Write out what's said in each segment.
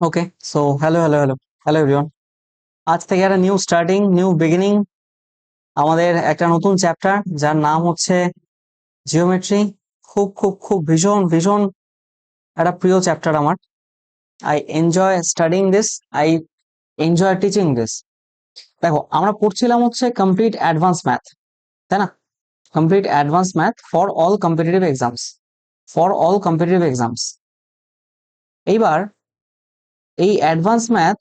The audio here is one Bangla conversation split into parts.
Okay so hello hello hello hello everyone আজ থেকে একটা নিউ স্টার্টিং নিউ বিগিনিং আমাদের একটা নতুন চ্যাপ্টার যার নাম হচ্ছে জিওমেট্রি খুব খুব খুব ভীষণ ভীষণ একটা প্রিয় চ্যাপ্টার আমার। I enjoy studying this I enjoy teaching this দেখো, আমরা পড়ছিলাম হচ্ছে কমপ্লিট অ্যাডভান্স ম্যাথ তাই না? Complete advance math for all competitive exams for all competitive exams এইবার এই অ্যাডভান্স ম্যাথ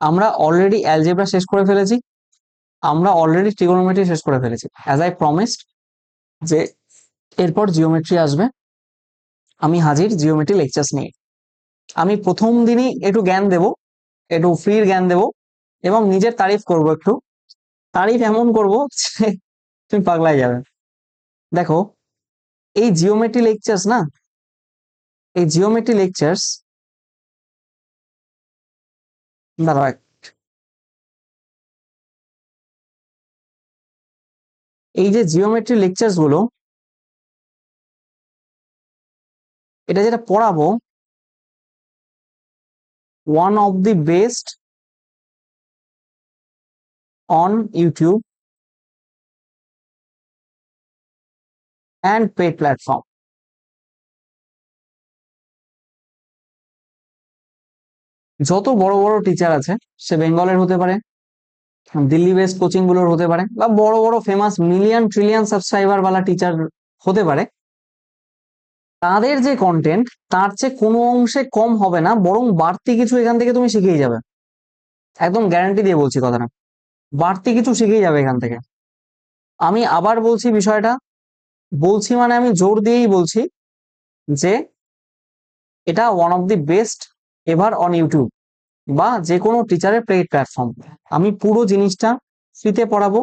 আমরা অলরেডি অ্যালজেব্রা শেষ করে ফেলেছি। আমরা অলরেডি ট্রিগোনোমেট্রি শেষ করে ফেলেছি। অ্যাজ আই প্রমিসড যে এরপর জিওমেট্রি আসবে। আমি হাজির জিওমেট্রি লেকচার্স নিয়ে। আমি প্রথম দিনই একটু জ্ঞান দেব, একটু ফ্রির জ্ঞান দেব এবং নিজের তারিফ করব একটু। তারিফ এমন করব যে তুমি পাগলাই যাবে। দেখো, এই জিওমেট্রি লেকচার্স না, এই জিওমেট্রি লেকচার্স দাঁড়াও এক এই যে জিওমেট্রি লেকচার্সগুলো, এটা যেটা পড়াবো one of the best on YouTube and paid platform যত বড় বড় টিচার আছে, সে বেঙ্গলের হতে পারে, দিল্লি বেস্ট কোচিংগুলোর হতে পারে, বা বড় বড় ফেমাস মিলিয়ন ট্রিলিয়ন সাবস্ক্রাইবার वाला টিচার হতে পারে, তাদের যে কন্টেন্ট তার চেয়ে কোনো অংশে কম হবে না, বরং বাড়তি কিছু এখান থেকে তুমি শিখেই যাবে। একদম গ্যারান্টি দিয়ে বলছি কথাটা, বাড়তি কিছু শিখেই যাবে এখান থেকে। আমি আবার বলছি বিষয়টা, বলছি মানে আমি জোর দিয়েই বলছি যে, এটা one of the best ever on YouTube বা যে কোনো টিচারের পেইড প্ল্যাটফর্ম আমি পুরো জিনিসটা ফ্রিতে পড়াবো,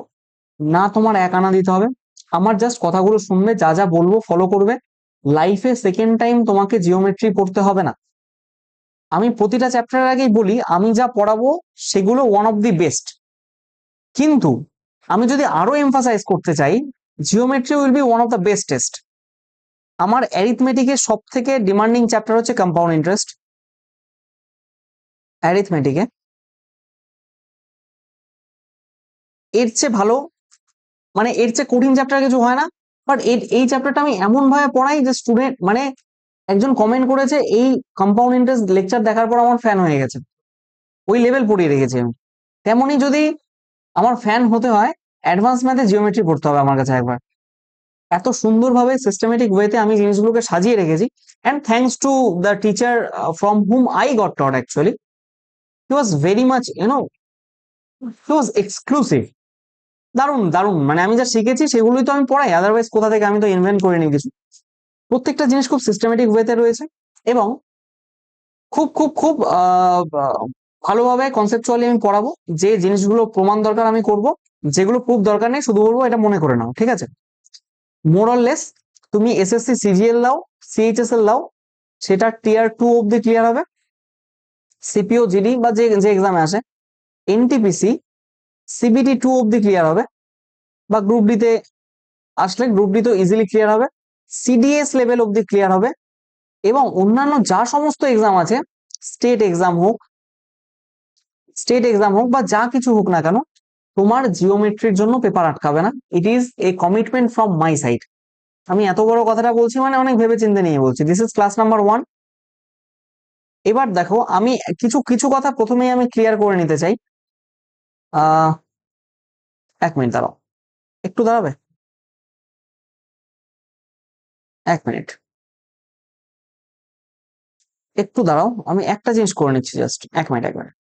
না তোমার এক আনা দিতে হবে। আমার জাস্ট কথাগুলো শুনবে, যা যা বলব ফলো করবে। লাইফে সেকেন্ড টাইম তোমাকে জিওমেট্রি পড়তে হবে না। আমি প্রতিটা চ্যাপ্টারের আগেই বলি, আমি যা পড়াবো সেগুলো ওয়ান অফ দি বেস্ট কিন্তু আমি যদি আরও এমফাসাইজ করতে চাই geometry will be one of the best test আমার অ্যারিথমেটিকের সব থেকে ডিমান্ডিং চ্যাপ্টার হচ্ছে কম্পাউন্ড ইন্টারেস্ট অ্যারিথমেটিকে এর চেয়ে ভালো মানে এর চেয়ে কঠিন চ্যাপ্টার কিছু হয় না বাট এই চ্যাপ্টারটা আমি এমন ভাবে পড়াই যে স্টুডেন্ট মানে একজন কমেন্ট করেছে, এই কম্পাউন্ড ইন্টারেস্ট লেকচার দেখার পর আমার ফ্যান হয়ে গেছে। ওই লেভেল পড়িয়ে রেখেছি আমি। তেমনি যদি আমার ফ্যান হতে হয় অ্যাডভান্স ম্যাথে জিওমেট্রি পড়তে হবে আমার কাছে একবার। এত সুন্দরভাবে সিস্টেমেটিক ওয়েতে আমি জিনিসগুলোকে সাজিয়ে রেখেছি and thanks to the teacher from hmm I got taught actually he was very much you know he was exclusive দারুণ দারুণ। মানে আমি যা শিখেছি সেগুলোই তো আমি পড়াই আদারওয়াইজ কোথা থেকে আমি তো ইনভেন্ট করে নিই কিছু? প্রত্যেকটা জিনিস খুব সিস্টেমেটিক ওয়েতে রয়েছে এবং খুব খুব খুব ভালোভাবে কনসেপচুয়ালি আমি পড়াবো যে জিনিসগুলো প্রমাণ দরকার আমি করব, যেগুলো প্রুফ দরকার নেই, শুধু বলব এটা মনে করে নাও, ঠিক আছে? মোরলেস তুমি এসএসসি সিজিএল দাও সিএইচএসএল দাও, সেটা টিয়ার টু অব্দি ক্লিয়ার হবে। সিপিও জিডি বা যে যে এক্সামে আসে এনটিপিসি সিবিটি টু অব্দি ক্লিয়ার হবে বা গ্রুপ ডিতে আসলে গ্রুপ ডি তো ইজিলি ক্লিয়ার হবে সিডিএস লেভেল অব্দি ক্লিয়ার হবে এবং অন্যান্য যা সমস্ত এক্সাম আছে স্টেট এক্সাম হোক স্টেট এক্সাম হোক বা যা কিছু হোক না কেন, তোমার জিওমেট্রির জন্য পেপার আটকাবে না। It is a commitment from my side আমি এত বড় কথাটা বলছি মানে অনেক ভেবে চিন্তে নিয়ে বলছি। This is class number one এবার দেখো, আমি কিছু কিছু কথা প্রথমেই আমি ক্লিয়ার করে নিতে চাই। এক মিনিট দাঁড়াও। একটু দাঁড়াবে? এক মিনিট একটু দাঁড়াও, আমি একটা জিনিস করে নিচ্ছি জাস্ট এক মিনিট এক মিনিট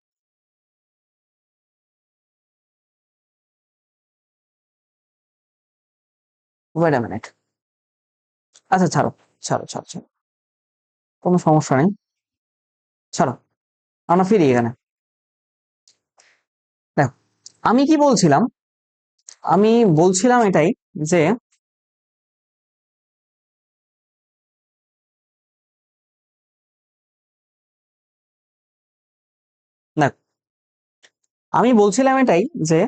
ওয়েট আ মিনিট আচ্ছা ছাড়ো ছাড়ো ছাড়ো ছাড়ো। কোনো সমস্যা নেই। ছাড়ো, আমরা ফিরি এখানে। দেখো, আমি কি বলছিলাম? আমি বলছিলাম এটাই যে আমি বলছিলাম এটাই যে,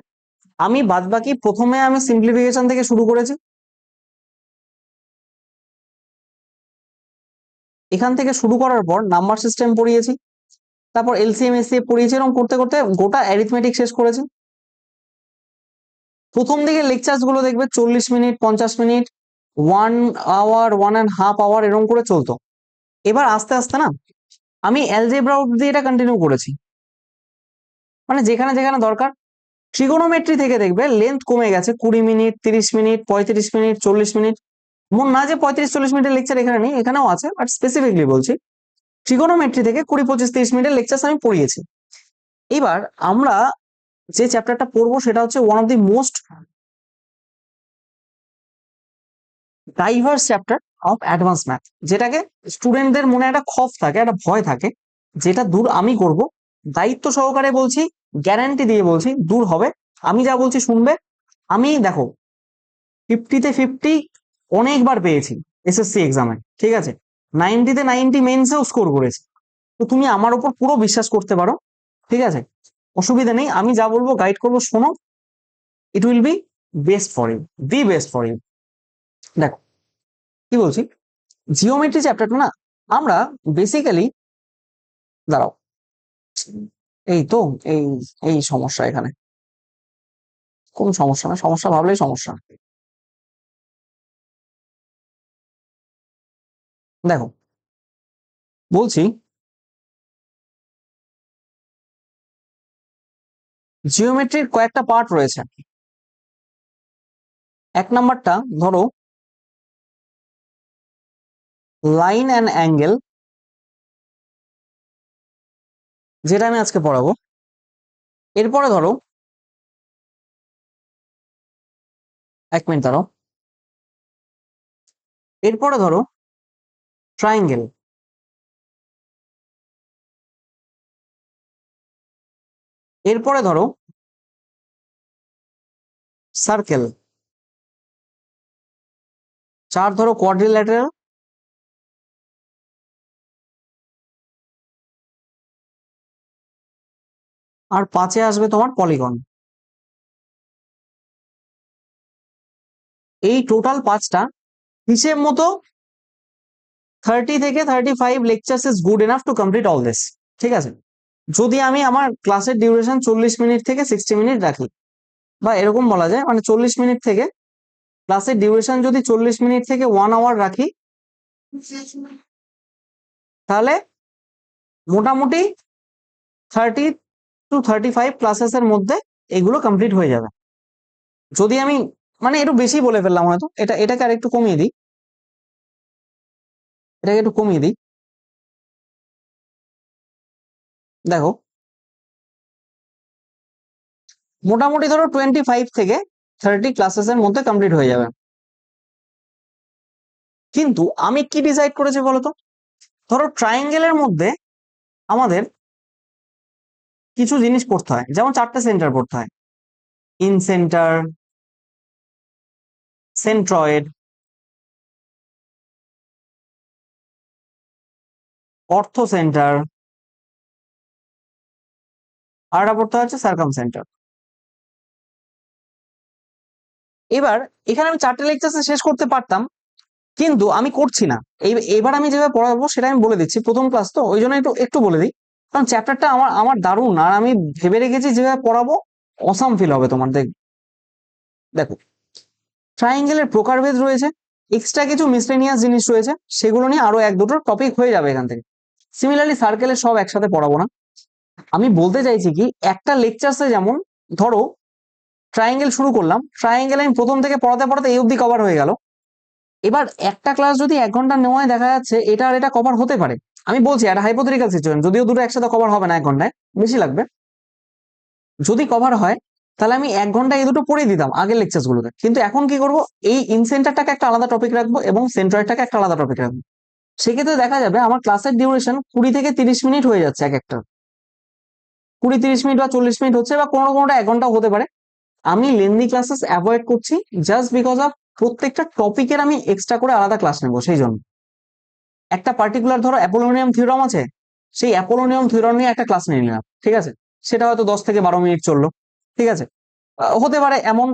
আমি বাদবাকি প্রথমে আমি সিম্পলিফিকেশন থেকে শুরু করেছি। এখান থেকে শুরু করার পর নাম্বার সিস্টেম পড়িয়েছি। তারপর এলসিএম এসিএফ পড়িয়েছি এরকম করতে করতে গোটা অ্যারিথমেটিক শেষ করেছি। প্রথম দিকে লেকচার্সগুলো দেখবে চল্লিশ মিনিট, পঞ্চাশ minute one hour one and half hour এরকম করে চলতো। এবার আস্তে আস্তে না, আমি অ্যালজেব্রা অব্দি এটা কন্টিনিউ করেছি। মানে যেখানে যেখানে দরকার ট্রিগোনোমেট্রি থেকে দেখবে লেন্থ কমে গেছে কুড়ি মিনিট, তিরিশ মিনিট, পঁয়ত্রিশ মিনিট, চল্লিশ মিনিট। মন না যে পঁয়ত্রিশ, চল্লিশ মিনিটের লেকচার এখানে নেই, এখানেও আছে বাট স্পেসিফিকলি বলছি। ট্রিগোনোমেট্রি থেকে কুড়ি, পঁচিশ, তিরিশ মিনিটের লেকচার আমি পড়িয়েছি। এবার আমরা যে চ্যাপ্টারটা পড়ব সেটা হচ্ছে one of the most diverse chapter of advance math যেটাকে স্টুডেন্টদের মনে একটা খফ থাকে, একটা ভয় থাকে, যেটা দূর আমি করব। দায়িত্ব সহকারে বলছি গ্যারান্টি দিয়ে বলছি, দূর হবে। আমি যা বলছি শুনবে। আমি দেখো ফিফটিতে ফিফটি অনেকবার পেয়েছি এসএসসি এক্সামে ঠিক আছে? নাইনটিতে নাইনটি মেন্সেও স্কোর করেছি। তো তুমি আমার উপর পুরো বিশ্বাস করতে পারো, ঠিক আছে? অসুবিধা নেই, আমি যা বলব গাইড করব, শোনো। It will be best for you the best for you দেখো, কি বলছি? জিওমেট্রি চ্যাপ্টারটা না, আমরা বেসিক্যালি দাঁড়াও। এই তো, এই এই সমস্যা এখানে। কোন সমস্যা না, সমস্যা ভাবলেই সমস্যা। দেখো, বলছি জিওমেট্রির কয়েকটা পার্ট রয়েছে। এক নাম্বারটা ধরো লাইন অ্যান্ড অ্যাঙ্গেল যেটা আমি আজকে পড়াবো। এরপরে ধরো, এক মিনিট দাঁড়াও। এরপরে ধরো ট্রায়াঙ্গেল। এরপরে ধরো সার্কেল চার ধরো কোয়াড্রিল্যাটারাল আর পাঁচে আসবে তোমার পলিগন এই টোটাল পাঁচটা, হিসেব মতো থার্টি থেকে thirty five lectures is good enough to complete all this ঠিক আছে? যদি আমি আমার ক্লাসের ডিউরেশন চল্লিশ মিনিট থেকে সিক্সটি মিনিট রাখি, বা এরকম বলা যায় মানে চল্লিশ মিনিট থেকে ক্লাসের ডিউরেশন যদি চল্লিশ মিনিট থেকে ওয়ান আওয়ার রাখি, তাহলে মোটামুটি thirty to thirty five classes এর মধ্যে এগুলো কমপ্লিট হয়ে যাবে। যদি আমি মানে একটু বেশি বলে ফেললাম হয়তো, এটা, এটাকে আর একটু কমিয়ে দিই। এটাকে একটু কমিয়ে দিই। দেখো। মোটামুটি ধরো টোয়েন্টি ফাইভ থেকে থার্টি ক্লাসেস এর মধ্যে কমপ্লিট হয়ে যাবে। কিন্তু আমি কি ডিসাইড করেছি বলতো? ধরো ট্রায়াঙ্গেলের মধ্যে আমাদের কিছু জিনিস পড়তে হয়। যেমন চারটে সেন্টার পড়তে হয়। ইন সেন্টার সেন্ট্রয়েড অর্থ সেন্টার। আর একটা পড়তে হচ্ছে সার্কাম সেন্টার। এবার এখানে আমি চারটে লেকচার শেষ করতে পারতাম, কিন্তু আমি করছি না। এবার আমি যেভাবে পড়াবো সেটা আমি বলে দিচ্ছি, প্রথম ক্লাস তো, ওই জন্য একটু একটু বলে দিই। কারণ চ্যাপ্টারটা আমার আমার দারুণ, আর আমি ভেবে রেখেছি যেভাবে পড়াবো অসাম ফিল হবে তোমার, দেখ। দেখো ট্রায়াঙ্গেলের প্রকারভেদ রয়েছে এক্সট্রা কিছু মিসলেনিয়াস জিনিস রয়েছে, সেগুলো নিয়ে আরও এক দুটো টপিক হয়ে যাবে এখান থেকে। সিমিলারলি সার্কেলে সব একসাথে পড়াবো না। আমি বলতে চাইছি কি, একটা লেকচার্সে যেমন, ধরো ট্রায়াঙ্গেল শুরু করলাম ট্রায়াঙ্গেল আমি প্রথম থেকে পড়াতে পড়াতে এই অবধি কভার হয়ে গেল। এবার একটা ক্লাস যদি এক ঘণ্টা নেওয়ায় দেখা যাচ্ছে, এটা আর এটা কভার হতে পারে। আমি বলছি, একটা হাইপোথেটিক্যাল সিচুয়েশন যদিও দুটো একসাথে কভার হবে না এক ঘন্টায়, বেশি লাগবে। যদি কভার হয়, তাহলে আমি এক ঘণ্টা এই দুটো পড়ে দিতাম আগের লেকচারগুলোতে কিন্তু এখন কি করব? এই ইনসেন্টারটাকে একটা আলাদা টপিক রাখব এবং সেন্ট্রয়েডটাকে একটা আলাদা টপিক রাখব। সেক্ষেত্রে দেখা যাবে আমার ক্লাসের ডিউরেশন কুড়ি থেকে তিরিশ মিনিট হয়ে যাচ্ছে এক একটা। কুড়ি, তিরিশ মিনিট বা চল্লিশ মিনিট হচ্ছে বা কোনো কোনোটা এক ঘন্টাও হতে পারে। আমি লেন্দি ক্লাসেস অ্যাভয়েড করছি জাস্ট বিকজ অফ প্রত্যেকটা টপিকের আমি এক্সট্রা করে আলাদা ক্লাস নেব, সেই জন্য। একটা পার্টিকুলার ধরো অ্যাপোলোনিয়াম থিওরাম আছে, সেই অ্যাপোলোনিয়াম থিওরাম নিয়ে একটা ক্লাস নিয়ে নিলাম, ঠিক আছে? সেটা হয়তো দশ থেকে বারো মিনিট চলল, ঠিক আছে? হতে পারে এমন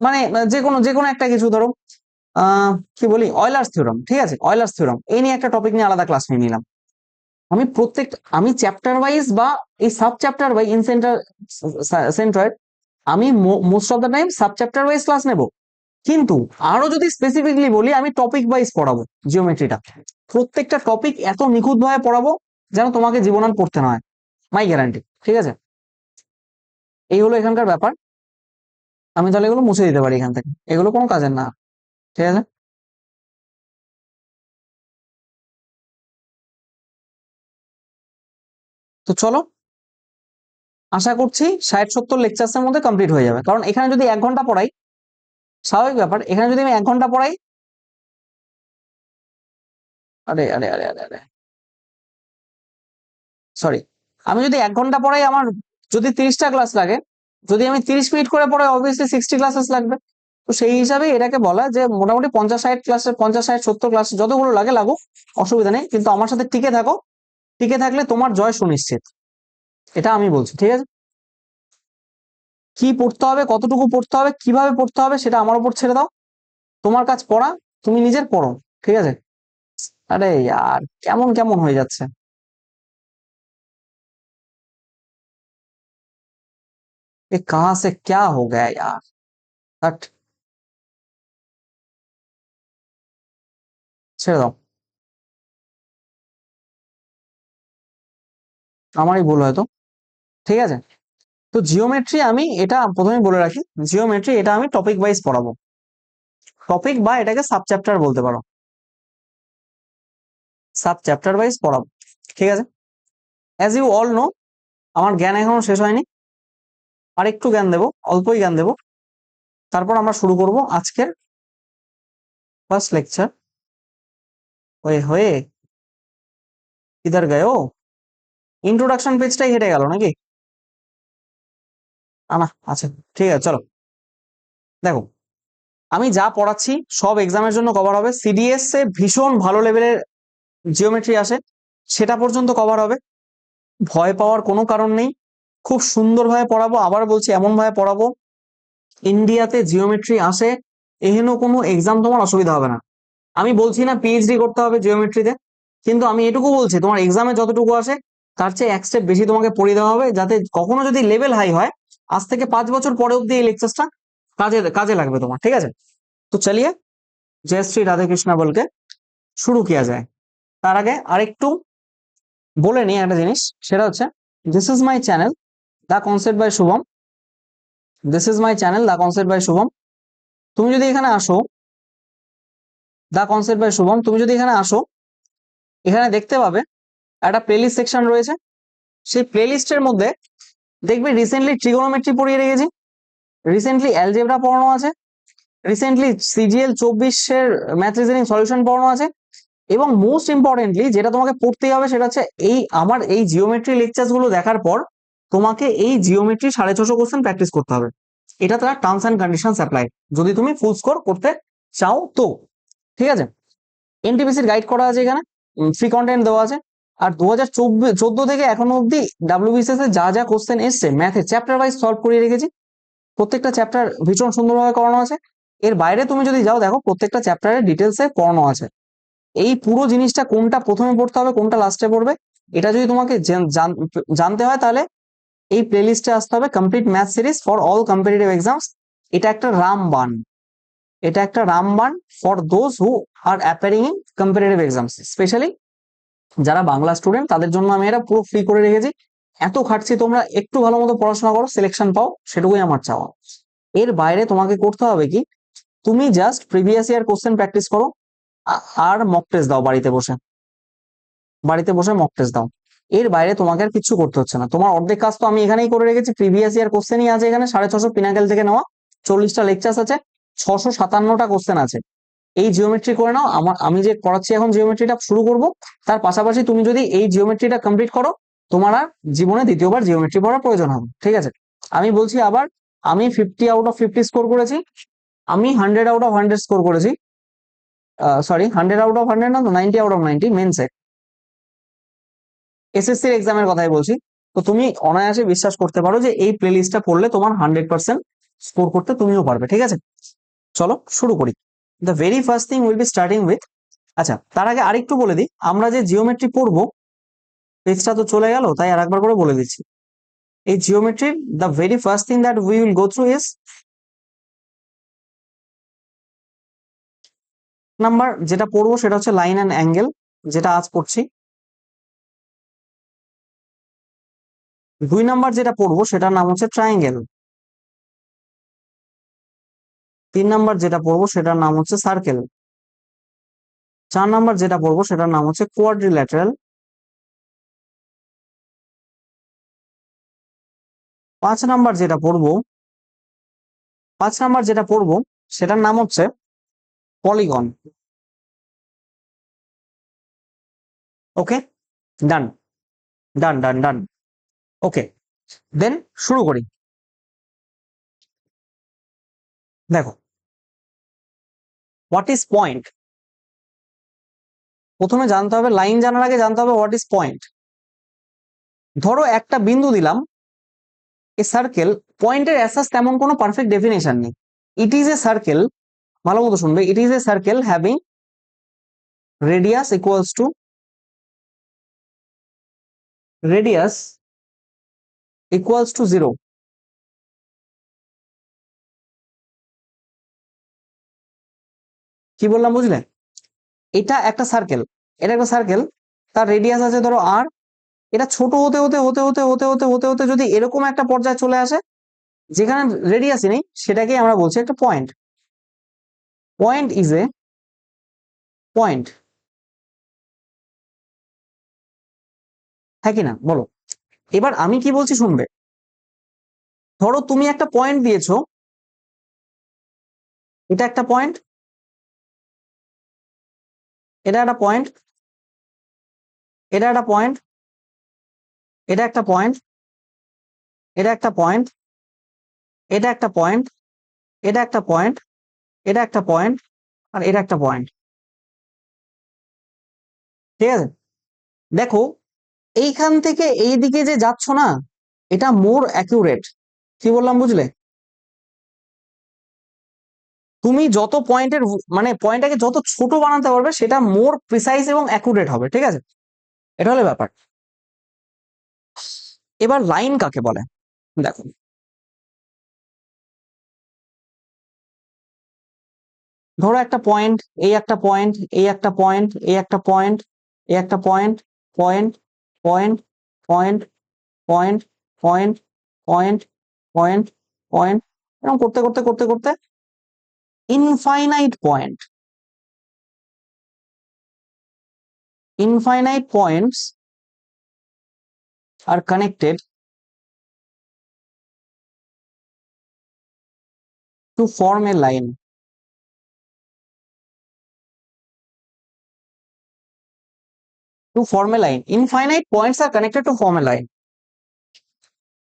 মানে যে কোনো যে কোনো একটা কিছু ধরো। কি বলি? অয়েলার্স থিওরাম ঠিক আছে? অয়েলার্স থিওরাম এই নিয়ে একটা টপিক নিয়ে আলাদা ক্লাস নিয়ে নিলাম। আমি প্রত্যেক, আমি চ্যাপ্টার ওয়াইজ বা এই sub chapter by incentre centroid আমি most of the time sub chapter wise class নেব। কিন্তু আরও যদি স্পেসিফিকলি বলি, আমি টপিক ওয়াইজ পড়াবো জিওমেট্রিটা প্রত্যেকটা টপিক এত নিখুঁত ভাবে পড়াবো, যেন তোমাকে জীবনান পড়তে না হয়। মাই গ্যারান্টি ঠিক আছে? এই হলো এখানকার ব্যাপার। আমি তাহলে এগুলো মুছে দিতে পারি এখান থেকে। এগুলো কোনো কাজের না। ঠিক আছে তো চলো, আশা করছি ষাট সত্তর লেকচার্সের মধ্যে কমপ্লিট হয়ে যাবে। কারণ এখানে যদি এক ঘণ্টা পড়াই, স্বাভাবিক ব্যাপার, এখানে যদি আমি এক ঘণ্টা পড়াই, আরে আরে আরে আরে আরে। সরি আমি যদি এক ঘণ্টা পড়াই, আমার যদি তিরিশটা ক্লাস লাগে, যদি আমি তিরিশ মিনিট করে পড়াই অবভিয়াসলি সিক্সটি ক্লাসেস লাগবে। তো সেই হিসাবে এটাকে বলা যে মোটামুটি পঞ্চাশ ষাট ক্লাসের পঞ্চাশ ষাট সত্তর ক্লাস যতগুলো লাগে লাগুক অসুবিধা নেই কিন্তু আমার সাথে টিকে থাকো টিকে থাকলে তোমার জয় সুনিশ্চিত এটা আমি বলছি ঠিক আছে কি পড়তে হবে কতটুকু পড়তে হবে কিভাবে পড়তে হবে সেটা আমার উপর ছেড়ে দাও তোমার কাজ পড়া তুমি নিজের পড়ো ঠিক আছে আরে यार কেমন কেমন হয়ে যাচ্ছে ये कहाँ से क्या हो गया यार हट ছেড়ে দাও। আমারই ভুল হয়তো ঠিক আছে? তো জিওমেট্রি আমি এটা প্রথমে বলে রাখি জিওমেট্রি এটা আমি টপিক ওয়াইজ পড়াবো। টপিক বা এটাকে সাব চ্যাপ্টার বলতে পারো। সাব চ্যাপ্টার ওয়াইজ পড়াবো। ঠিক আছে? অ্যাজ ইউ অল নো আমার জ্ঞান এখনও শেষ হয়নি। আর একটু জ্ঞান দেবো, অল্পই জ্ঞান দেবো। তারপর আমরা শুরু করব আজকের ফার্স্ট লেকচার হয়ে হয়ে। ইধার ও? ইন্ট্রোডাকশন পেজটাই হেঁটে গেল নাকি? আনা আচ্ছা ঠিক আছে, চলো। দেখো, আমি যা পড়াচ্ছি সব এক্সামের জন্য কভার হবে। সিডিএস এ ভীষণ ভালো লেভেলের জিওমেট্রি আসে, সেটা পর্যন্ত কভার হবে। ভয় পাওয়ার কোনো কারণ নেই। খুব সুন্দরভাবে পড়াবো, আবার বলছি এমন ভাবে পড়াবো ইন্ডিয়াতে জিওমেট্রি আসে, এহেন কোনো এক্সাম তোমার অসুবিধা হবে না। আমি বলছি না পিএইচডি করতে হবে জিওমেট্রিতে কিন্তু আমি এটুকু বলছি, তোমার এক্সামে যতটুকু আসে, তার চেয়ে এক স্টেপ বেশি তোমাকে পড়িয়ে দেওয়া হবে, যাতে কখনো যদি লেভেল হাই হয়, আজ থেকে পাঁচ বছর পরে অব্দি এই লেকচারটা কাজে কাজে লাগবে তোমার, ঠিক আছে? তো চলিয়ে জয় শ্রী রাধে কৃষ্ণ বলকে শুরু কিয়া যায়। তার আগে আরেকটু বলে নিই একটা জিনিস, সেটা হচ্ছে this is my channel the concept by Shubham this is my channel the concept by Shubham তুমি যদি এখানে আসো দ্য কনসেপ্ট বাই শুভম তুমি যদি এখানে আসো, এখানে দেখতে পাবে একটা প্লেলিস্ট সেকশন রয়েছে। সেই প্লেলিস্টের মধ্যে দেখবে রিসেন্টলি ট্রিগোনোমেট্রি পড়িয়ে রেখেছি। রিসেন্টলি অ্যালজেব্রা পড়ানো আছে। রিসেন্টলি সিজিএল চব্বিশের ম্যাথ রিজনিং সলিউশন পড়ানো আছে। এবং মোস্ট ইম্পর্টেন্টলি যেটা তোমাকে পড়তেই হবে সেটা হচ্ছে এই আমার এই জিওমেট্রি লেকচারগুলো দেখার পর তোমাকে এই জিওমেট্রি সাড়ে ছশো কোশ্চেন প্র্যাকটিস করতে হবে। এটা তারা টার্মস অ্যান্ড কন্ডিশন অ্যাপ্লাই যদি তুমি ফুল স্কোর করতে চাও তো। ঠিক আছে? এনটিপিসির গাইড করা আছে এখানে ফ্রি কন্টেন্ট দেওয়া আছে। আর দু হাজার চোদ্দ থেকে এখনও অব্দি ডাব্লিউবিসিএস এ যা যা কোশ্চেন এসছে ম্যাথে চ্যাপ্টার ওয়াইজ সলভ করিয়ে রেখেছি। প্রত্যেকটা চ্যাপ্টার ভীষণ সুন্দরভাবে করানো আছে। এর বাইরে তুমি যদি যাও, দেখো প্রত্যেকটা চ্যাপ্টারের ডিটেলসে পড়ানো আছে। এই পুরো জিনিসটা কোনটা প্রথমে পড়তে হবে, কোনটা লাস্টে পড়বে, এটা যদি তোমাকে জানতে হয় তাহলে এই প্লেলিস্টে আসতে হবে complete math series for all competitive exams এটা একটা রামবান। এটা একটা Ramban for those who are appearing in competitive exams specially যারা বাংলা স্টুডেন্ট তাদের জন্য আমি এটা পুরো ফ্রি করে রেখেছি। এত খাটছি, তোমরা একটু ভালো মতো পড়াশোনা করো সিলেকশন পাও, সেটুকুই আমার চাওয়া। এর বাইরে তোমাকে করতে হবে কি, তুমি just previous year question practice করো, আর মক টেস্ট দাও বাড়িতে বসে। বাড়িতে বসে মক টেস্ট দাও। এর বাইরে তোমাকে আর কিছু করতে হচ্ছে না। তোমার অর্ধেক কাজ তো আমি এখানেই করে রেখেছি প্রিভিয়াস ইয়ার কোশ্চেনই আছে এখানে, সাড়ে ছশো পিনাকেল থেকে নেওয়া, চল্লিশটা লেকচার্স আছে। ছশো সাতান্নটা কোশ্চেন আছে। এই জিওমেট্রি করে নাও, আমার, আমি যে করাচ্ছি এখন জিওমেট্রিটা শুরু করব, তার পাশাপাশি তুমি যদি এই জিওমেট্রিটা কমপ্লিট করো, তোমার আর জীবনে দ্বিতীয়বার জিওমেট্রি পড়ার প্রয়োজন হবে, ঠিক আছে? আমি বলছি আবার, আমি fifty out of fifty score করেছি, আমি hundred out of hundred score করেছি sorry hundred out of hundred না, তো নাইনটি আউট অফ নাইনটি মেনসে এসএসসির এক্সামের কথাই বলছি, তো তুমি অনায়াসে বিশ্বাস করতে পারো যে এই প্লেলিস্টটা পড়লে তোমার হান্ড্রেড পার্সেন্ট স্কোর করতে তুমিও পারবে, ঠিক আছে? চলো শুরু করি। The very first thing will be starting with আচ্ছা তার আগে আরেকটু বলে দিই, আমরা যে জিওমেট্রি পড়ব পেজটা তো চলে গেল, তাই আর একবার করে বলে দিচ্ছি। এই জিওমেট্রির the very first thing that we will go through is number যেটা পড়ব সেটা হচ্ছে লাইন অ্যান্ড অ্যাঙ্গেল যেটা আজ পড়ছি। দুই নাম্বার যেটা পড়ব, সেটার নাম হচ্ছে ট্রায়াঙ্গেল তিন নাম্বার যেটা পড়ব সেটার নাম হচ্ছে সার্কেল চার নাম্বার যেটা পড়ব সেটার নাম হচ্ছে কোয়াড্রিল্যাটারাল পাঁচ নাম্বার যেটা পড়ব, পাঁচ নাম্বার যেটা পড়ব সেটার নাম হচ্ছে পলিগন ওকে ডান ডান ডান ডান ওকে দেন শুরু করি। দেখো হোয়াট ইজ পয়েন্ট প্রথমে জানতে হবে, লাইন জানার আগে জানতে হবে হোয়াট ইজ পয়েন্ট ধরো একটা বিন্দু দিলাম, এ সার্কেল পয়েন্টের অ্যাসাস তেমন কোনো পারফেক্ট ডেফিনেশন নেই। ইট ইজ এ সার্কেল ভালো মতো শুনবে it is a circle having radius equals to radius equals to zero কি বললাম বুঝলে? এটা একটা সার্কেল এটা একটা সার্কেল তার রেডিয়াস আছে ধরো আর এটা ছোট হতে হতে হতে হতে হতে হতে হতে হতে যদি এরকম একটা পর্যায়ে চলে আসে, যেখানে রেডিয়াসই নেই সেটাকে আমরা বলছি একটা point point is a point হ্যাঁ কি না? বলো। এবার আমি কি বলছি শুনবে? ধরো তুমি একটা পয়েন্ট দিয়েছ, এটা একটা পয়েন্ট এটা একটা পয়েন্ট এটা একটা পয়েন্ট এটা একটা পয়েন্ট এটা একটা পয়েন্ট এটা একটা পয়েন্ট এটা একটা পয়েন্ট এটা একটা পয়েন্ট আর এটা একটা পয়েন্ট ঠিক আছে? দেখো, এইখান থেকে এই দিকে যে যাচ্ছ না, এটা মোর অ্যাকিউরেট কি বললাম, বুঝলে? তুমি যত পয়েন্টের মানে পয়েন্টটাকে যত ছোট বানাতে পারবে সেটা মোর প্রিসাইজ এবং অ্যাকুরেট হবে ঠিক আছে এটা হলো ব্যাপার এবার লাইন কাকে বলে দেখো ধরো একটা পয়েন্ট এই একটা পয়েন্ট এই একটা পয়েন্ট এই একটা পয়েন্ট এই একটা point point point point point point point point point এরকম করতে করতে করতে করতে Infinite point infinite points are connected to form a line. To form a line. Infinite points are connected to form a line.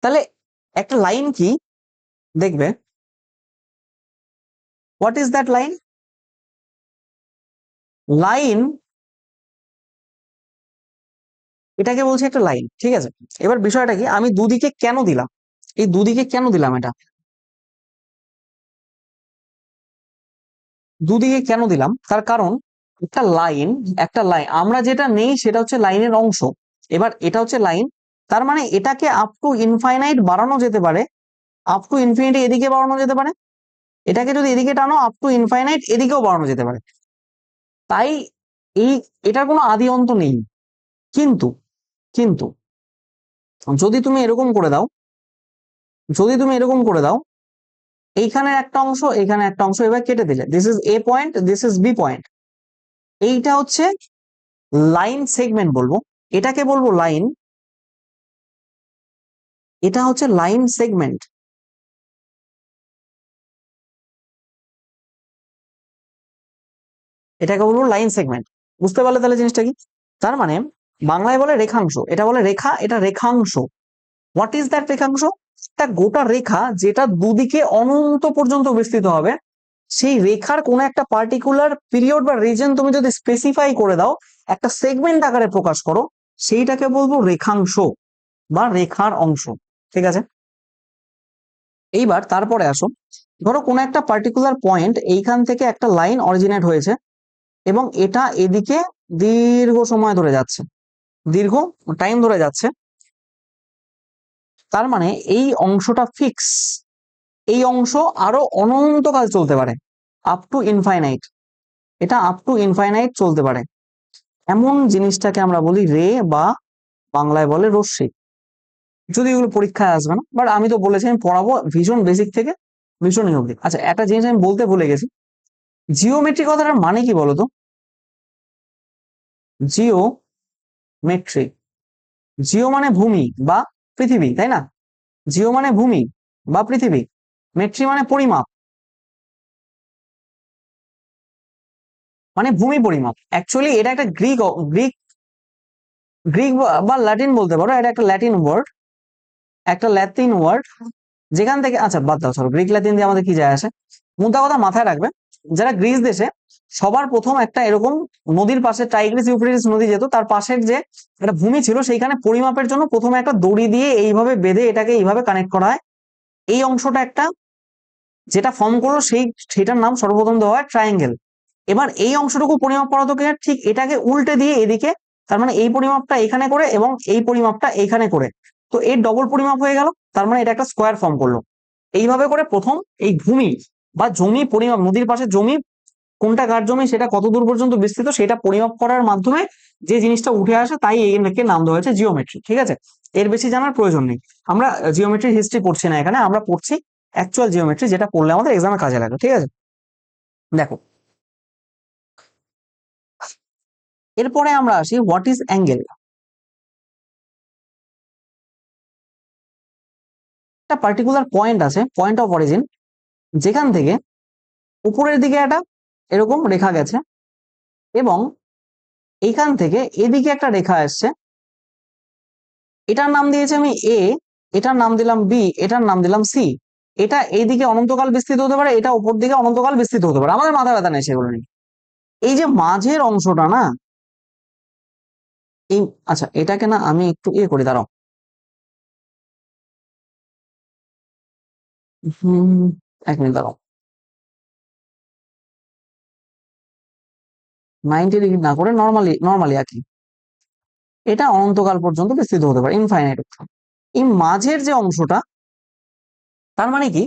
তাহলে একটা লাইন কি দেখবে what is that line line এটাকে বলছে একটা লাইন ঠিক আছে? এবার বিষয়টা কি? আমি দুদিকে কেন দিলাম? এই দুদিকে কেন দিলাম এটা? দুদিকে কেন দিলাম? তার কারণ একটা লাইন একটা লাইন আমরা যেটা নেই সেটা হচ্ছে লাইনের অংশ। এবার এটা হচ্ছে লাইন তার মানে এটাকে আপ টু ইনফাইনাইট বাড়ানো যেতে পারে আপ টু ইনফিনিটি এদিকে বাড়ানো যেতে পারে এটাকে যদি এদিকে টানো আপ টু ইনফাইনাইট এদিকেও বাড়ানো যেতে পারে। তাই এই, এটার কোনো আদি অন্ত নেই। কিন্তু কিন্তু, যদি তুমি এরকম করে দাও, যদি তুমি এরকম করে দাও, এইখানের একটা অংশ এইখানে একটা অংশ এবার কেটে দিলে। This is A point this is B point এইটা হচ্ছে লাইন সেগমেন্ট বলব। এটাকে বলব লাইন এটা হচ্ছে লাইন সেগমেন্ট এটাকে বলব লাইন সেগমেন্ট বুঝতে পারলে তাহলে জিনিসটা কি? তার মানে বাংলায় বলে রেখাংশ, এটা বলে রেখা, এটা রেখাংশ। হোয়াট ইজ দ্যাট রেখাংশ? একটা গোটা রেখা যেটা দুদিকে অনন্ত পর্যন্ত বিস্তৃত হবে, সেই রেখার কোন একটা পার্টিকুলার পিরিয়ড বা রিজন তুমি যদি স্পেসিফাই করে দাও, একটা সেগমেন্ট আকারে প্রকাশ করো, সেইটাকে বলব রেখাংশ বা রেখার অংশ। ঠিক আছে? এইবার তারপরে আসো। ধরো কোন একটা পার্টিকুলার পয়েন্ট এইখান থেকে একটা লাইন অরিজিনেট হয়েছে এবং এটা এদিকে দীর্ঘ সময় ধরে যাচ্ছে। দীর্ঘ টাইম ধরে যাচ্ছে। তার মানে এই অংশটা ফিক্স এই অংশ আরও অনন্তকাল চলতে পারে। আপ টু ইনফাইনাইট এটা আপ টু ইনফাইনাইট চলতে পারে। এমন জিনিসটাকে আমরা বলি রে বা বাংলায় বলে রশ্মি। যদি এগুলো পরীক্ষায় আসবে না বাট আমি তো বলেছি আমি পড়াবো ভীষণ বেসিক থেকে ভীষণ অবধি। আচ্ছা একটা জিনিস আমি বলতে ভুলে গেছি। জিওমেট্রি কথাটার মানে কি বলতো? জিও মেট্রি জিও মানে ভূমি বা পৃথিবী, তাই না? জিও মানে ভূমি বা পৃথিবী। মেট্রি মানে পরিমাপ। মানে ভূমি পরিমাপ। অ্যাকচুয়ালি এটা একটা গ্রিক গ্রিক গ্রিক বা ল্যাটিন বলতে পারো। এটা একটা ল্যাটিন ওয়ার্ড একটা ল্যাটিন ওয়ার্ড যেখান থেকে আচ্ছা বাদ দাও চলো গ্রিক ল্যাটিন দিয়ে আমাদের কি যায় আসে? মোদ্দা কথা মাথায় রাখবে। যারা গ্রিস দেশে, সবার প্রথম একটা এরকম নদীর পাশে টাইগ্রিস ইউফ্রেটিস নদী যেত, তার পাশের যে একটা ভূমি ছিল সেইখানে পরিমাপের জন্য প্রথমে একটা দড়ি দিয়ে এইভাবে বেঁধে এটাকে এইভাবে কানেক্ট করা হয়। এই অংশটা একটা যেটা ফর্ম করল সেই, সেটার নাম সর্বপ্রথম দেওয়া হয় ট্রায়াঙ্গেল এবার এই অংশটুকু পরিমাপ করা তো কিনা ঠিক এটাকে উল্টে দিয়ে এদিকে, তার মানে এই পরিমাপটা এখানে করে এবং এই পরিমাপটা এখানে করে। তো এর ডবল পরিমাপ হয়ে গেল, তার মানে এটা একটা স্কোয়ার ফর্ম করল। এইভাবে করে প্রথম এই ভূমি বা জমি পরিমাপ, নদীর পাশে জমি, কোনটা কার জমি, সেটা কত দূর পর্যন্ত বিস্তৃত, সেটা পরিমাপ করার মাধ্যমে যে জিনিসটা উঠে আসে তাই একে নাম দেওয়া হয়েছে জিওমেট্রি ঠিক আছে? এর বেশি জানার প্রয়োজন নেই। আমরা জিওমেট্রির হিস্ট্রি পড়ছি না এখানে, আমরা পড়ছি অ্যাকচুয়াল জিওমেট্রি যেটা পড়লে আমাদের এক্সামে কাজে লাগে, ঠিক আছে? দেখো। এরপরে আমরা আসি হোয়াট ইজ অ্যাঙ্গেল একটা পার্টিকুলার পয়েন্ট আছে পয়েন্ট অফ অরিজিন যেখান থেকে উপরের দিকে একটা এরকম রেখা গেছে এবং এইখান থেকে এদিকে একটা রেখা আসছে। এটার নাম দিয়েছি আমি এ এটার নাম দিলাম বি এটার নাম দিলাম সি এটা এইদিকে অনন্তকাল বিস্তৃত হতে পারে, এটা উপর দিকে অনন্তকাল বিস্তৃত হতে পারে। আমাদের মাথা ব্যথা নেই সেগুলো নেই এই যে মাঝের অংশটা না, এই আচ্ছা এটাকে না আমি একটু ইয়ে করি, দাঁড়াও। হুম। এক মিনিট দাঁড়াও। নাইনটি ডিগ্রি না করে নর্মালি নর্মালি আঁকি এটা অনন্তকাল পর্যন্ত বিস্তৃত হতে পারে ইনফাইনাইট এই মাঝের যে অংশটা, তার মানে কি?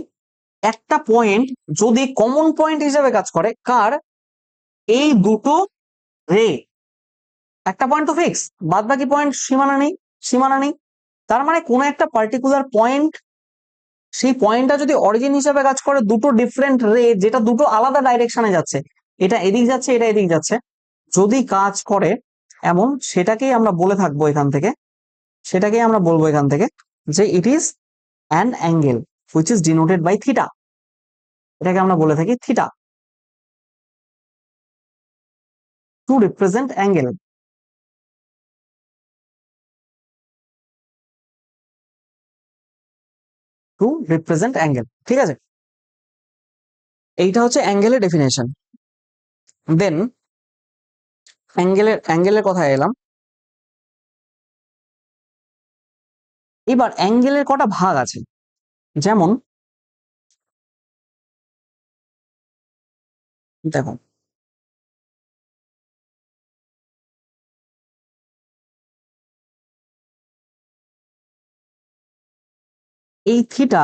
একটা পয়েন্ট যদি কমন পয়েন্ট হিসেবে কাজ করে, কার? এই দুটো রে। একটা পয়েন্ট তো ফিক্স বাদ বাকি পয়েন্ট সীমানা নেই সীমানা নেই। তার মানে কোন একটা পার্টিকুলার পয়েন্ট সেই পয়েন্টটা যদি অরিজিন হিসেবে কাজ করে, দুটো ডিফারেন্ট রে যেটা দুটো আলাদা ডাইরেকশনে যাচ্ছে, এটা এদিক যাচ্ছে, এটা এদিক যাচ্ছে। যদি কাজ করে এমন, সেটাকেই আমরা বলে থাকব এখান থেকে, সেটাকেই আমরা বলব এখান থেকে যে it is an angle which is denoted by theta এটাকে আমরা বলে থাকি theta to represent angle to represent angle ঠিক আছে? এইটা হচ্ছে অ্যাঙ্গেলের ডেফিনেশন দেন অ্যাঙ্গেলের অ্যাঙ্গেলের কথায় এলাম। এবার অ্যাঙ্গেলের কটা ভাগ আছে? যেমন, দেখো এই থিটা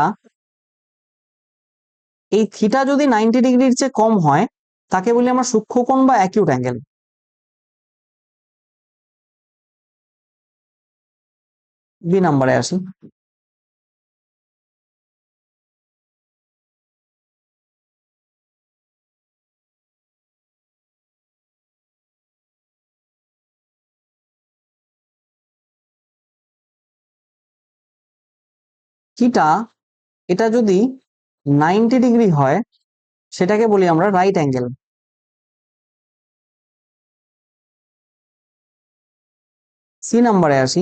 এই থিটা যদি নাইনটি ডিগ্রির চেয়ে কম হয়, তাকে বলি আমরা সূক্ষ্মকোণ বা অ্যাকিউট অ্যাঙ্গেল দুই নাম্বারে আসি থিটা এটা যদি নাইনটি ডিগ্রি হয়, সেটাকে বলি আমরা রাইট অ্যাঙ্গেল সি নাম্বারে আসি।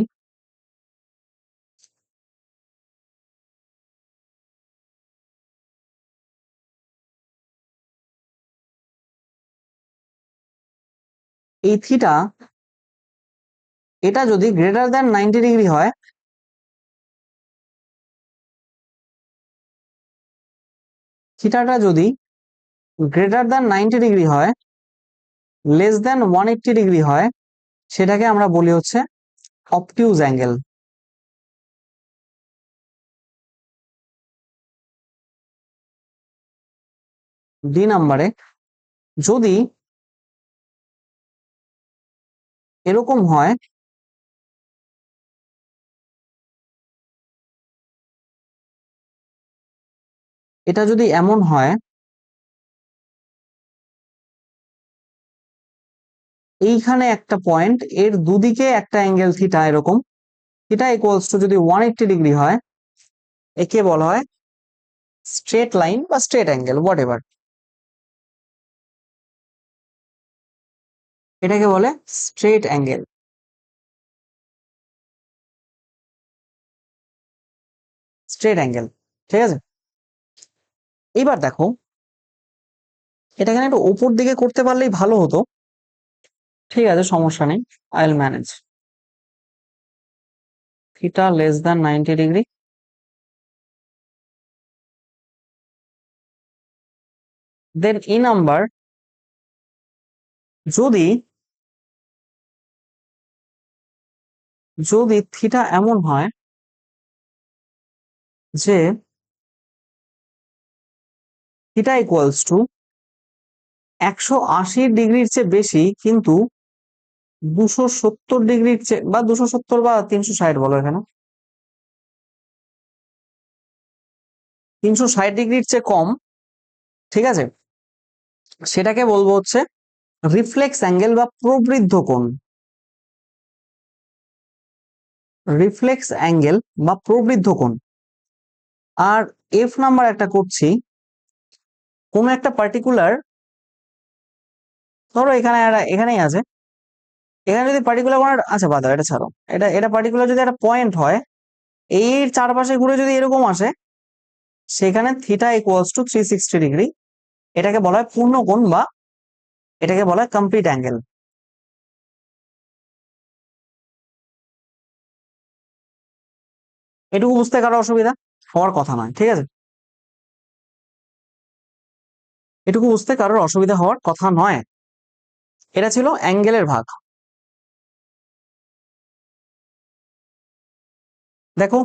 এই থিটা এটা যদি গ্রেটার দ্যান নাইনটি ডিগ্রি হয় থিটাটা যদি গ্রেটার দ্যান নাইনটি ডিগ্রি হয়, less than one eighty degree হয়, সেটাকে আমরা বলি হচ্ছে obtuse অ্যাঙ্গেল ডি নাম্বারে যদি এরকম হয় এটা যদি এমন হয়, এইখানে একটা পয়েন্ট এর দুদিকে একটা অ্যাঙ্গেল থিটা এরকম থিটা ইকুয়ালস টু যদি ওয়ান এইট্টি ডিগ্রি হয়, একে বলা হয় স্ট্রেট লাইন বা স্ট্রেট অ্যাঙ্গেল হোয়াট এভার এটাকে বলে স্ট্রেট অ্যাঙ্গেল স্ট্রেট অ্যাঙ্গেল ঠিক আছে? এবার দেখো, এটাকে একটু ওপর দিকে করতে পারলেই ভালো হতো। ঠিক আছে, সমস্যা নেই I will manage theta less than ninety degree then E number যদি যদি থিটা এমন হয় যে থিটা ইকুয়ালস টু একশো আশি ডিগ্রির চেয়ে বেশি, কিন্তু দুশো সত্তর ডিগ্রির চেয়ে, বা দুশো সত্তর বা তিনশো ষাট বলো এখানে। তিনশো ষাট ডিগ্রির চেয়ে কম, ঠিক আছে? সেটাকে বলব হচ্ছে রিফ্লেক্স অ্যাঙ্গেল বা প্রবৃদ্ধ কোণ। রিফ্লেক্স অ্যাঙ্গেল বা প্রবৃদ্ধ কোণ। আর এফ নাম্বার একটা করছি কোন একটা পার্টিকুলার ধরো এখানে এখানেই আছে। এখানে যদি পার্টিকুলার কোনো আচ্ছা বাদ এটা ছাড়ো। এটা এটা পার্টিকুলার যদি একটা পয়েন্ট হয়, এর চারপাশে ঘুরে যদি এরকম আসে, সেখানে theta equals to three sixty degree এটাকে বলা হয় পূর্ণ কোণ বা এটাকে বলা হয় কমপ্লিট অ্যাঙ্গেল এটুকু বুঝতে কারও অসুবিধা? হওয়ার কথা নয়, ঠিক আছে? এটুকু বুঝতে কারোর অসুবিধা হওয়ার কথা নয়। এটা ছিল অ্যাঙ্গেলের ভাগ। দেখো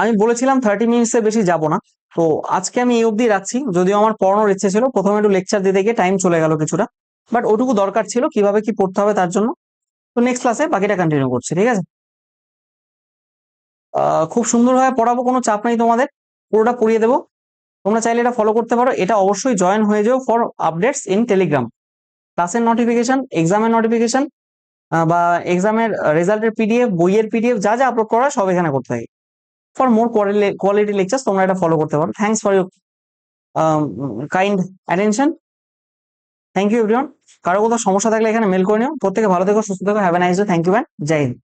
আমি বলেছিলাম থার্টি মিনিটসের বেশি যাব না। তো আজকে আমি এই অবধি রাখছি। যদিও আমার পড়ানোর ইচ্ছে ছিল, প্রথমে একটু লেকচার দিতে গিয়ে টাইম চলে গেল কিছুটা। বাট ওটুকু দরকার ছিল, কীভাবে কি পড়তে হবে তার জন্য। তো নেক্সট ক্লাসে বাকিটা কন্টিনিউ করছি, ঠিক আছে? খুব সুন্দরভাবে পড়াবো, কোনো চাপ নেই তোমাদের। পুরোটা পড়িয়ে দেবো। তোমরা চাইলে এটা ফলো করতে পারো। এটা অবশ্যই জয়েন হয়ে যাও ফর আপডেটস ইন টেলিগ্রাম ক্লাসের নোটিফিকেশন এক্সামের নোটিফিকেশন বা এক্সামের রেজাল্টের পিডিএফ বইয়ের পিডিএফ যা যা আপলোড করা সব এখানে করতে হয়। ফর মোর কোয়ালিটি লেকচার তোমরা এটা ফলো করতে পারো। Thanks for your kind attention thank you everyone কারও কোথাও সমস্যা থাকলে এখানে মেল করে নিও। প্রত্যেকে ভালো থেকো, সুস্থ থেকো have a nice day thank you man Joy Hind